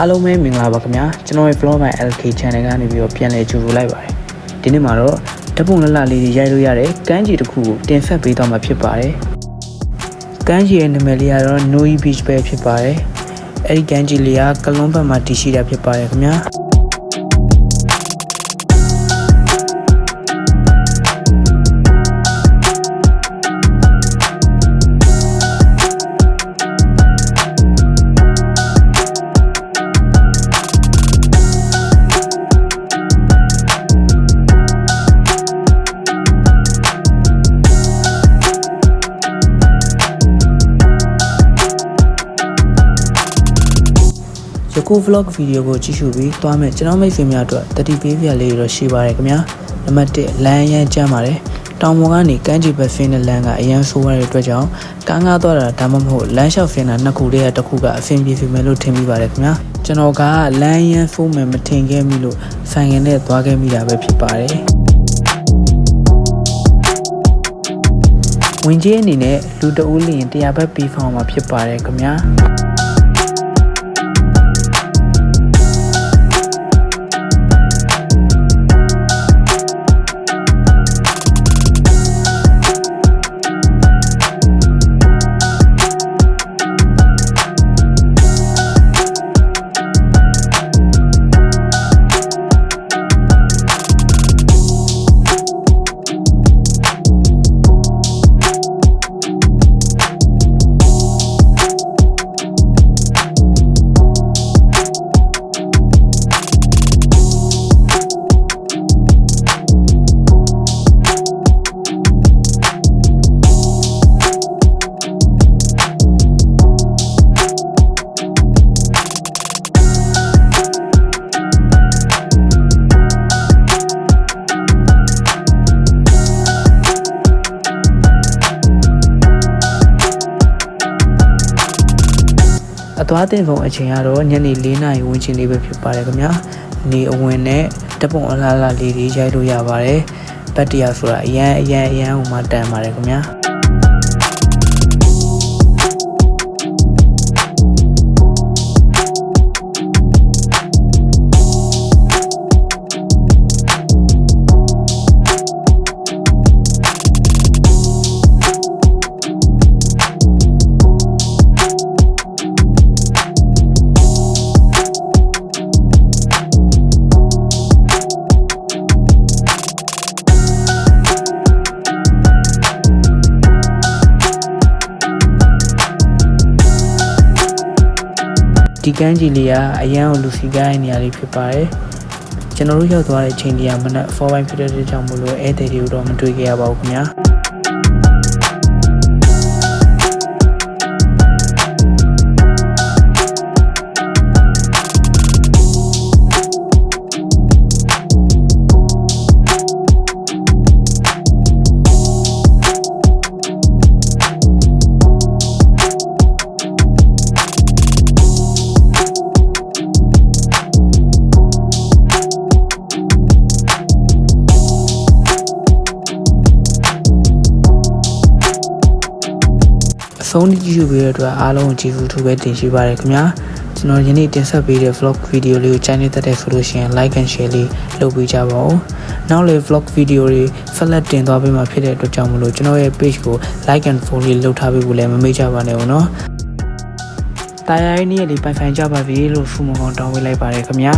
အားလုံးပဲမင်္ဂလာပါခင်ဗျာကျွန်တော်ရဲ့ Flow by LK Channel ကနေပြီးတော့ပြန်လည်ကြိုဆိုလိုက်ပါတယ်ဒီနေ့မှာတော့ဓပုံလလလေးတွေရိုက်လို့ရတဲ့ကမ်းခြေတစ်ခုကိုတင်ဆက်ပေးသွားမှာဖြစ်ပါတယ်ကမ်းခြေရဲ့နာမည်လေးကတော့ Noi Beach ပဲဖြစ်ပါတယ်အဲ့ဒီကမ်းခြေလေးကကလွန်ဘက်မှာတည်ရှိတာဖြစ်ပါတယ်ခင်ဗျာ ယခု vlog video ကိုကြည့်ရှုပြီးသွားမယ်ကျွန်တော်မိတ်ဆွေများအတွက်တတိပေးပြလေးတော့ရှိပါတယ်ခင်ဗျာနံပါတ်1လမ်းရမ်းကျမ်းပါတယ်တောင်ပေါ်ကနေကမ်းခြေဘက်ဆင်းတဲ့လမ်းကအရန်ဆိုးရတဲ့အတွက်ကြောင့်ကားငားသွားတာဒါမှမဟုတ်လမ်းလျှောက်ဆင်းတာနှစ်ခုတည်းကတစ်ခုကအဆင်ပြေပြီမယ်လို့ထင်မိပါတယ်ခင်ဗျာကျွန်တော်ကလမ်းရမ်းဆိုးမယ်မထင်ခဲ့မိလို့ဆိုင်ငယ်နဲ့သွားခဲ့မိတာပဲဖြစ်ပါတယ်ဝင်ကြီးအနေနဲ့လူတအူးလျင်တရားဘက်ပြီးဖောင်းမှာဖြစ်ပါတယ်ခင်ဗျာ အသွားတင်ပုံအချိန်ကတော့ညနေ၄နာရီဝန်းကျင်လေးပဲဖြစ်ပါတယ်ခင်ဗျာနေအဝင်နဲ့တပုံအလားလားလေးတွေရိုက်လို့ရပါတယ်ဘတ်တရားဆိုတာအရန်အရန်အရန်ဟိုမှာတန်ပါတယ်ခင်ဗျာ ဒီကန်းကြီးလေးကအရန်ကိုလူစီကိုင်းနေရာလေးဖြစ်ပါတယ်ကျွန်တော်တို့ရောက်သွားတဲ့အချိန်လေးကမနက်4ပိုင်းဖြစ်တဲ့အတွက်ကြောင့်မလို့ဧည့်သည်တွေကိုတော့မတွေ့ခဲ့ရပါဘူးခင်ဗျာ ဆုံးထိကြည့်ရှုပေးတဲ့အတွက်အားလုံးကိုကျေးဇူးထူးပဲတင်ရှိပါတယ်ခင်ဗျာကျွန်တော်ယနေ့တင်ဆက်ပေးတဲ့ vlog video လေးကိုကြိုက်နေတဲ့ဆိုလို့ရှိရင် like and share လေးလုပ်ပေးကြပါဦးနောက်လေ vlog video တွေ flat တင်သွားပေးမှာဖြစ်တဲ့အတွက်ကြောင့်မလို့ကျွန်တော်ရဲ့ page ကို like and follow လေးလုပ်ထားပေးဖို့လည်းမမေ့ကြပါနဲ့ဦးနော်တာယာရေးနေ့လေးပိုင်ပိုင်ကြပါပြီလို့ဆုမကောင်းတောင်းပေးလိုက်ပါတယ်ခင်ဗျာ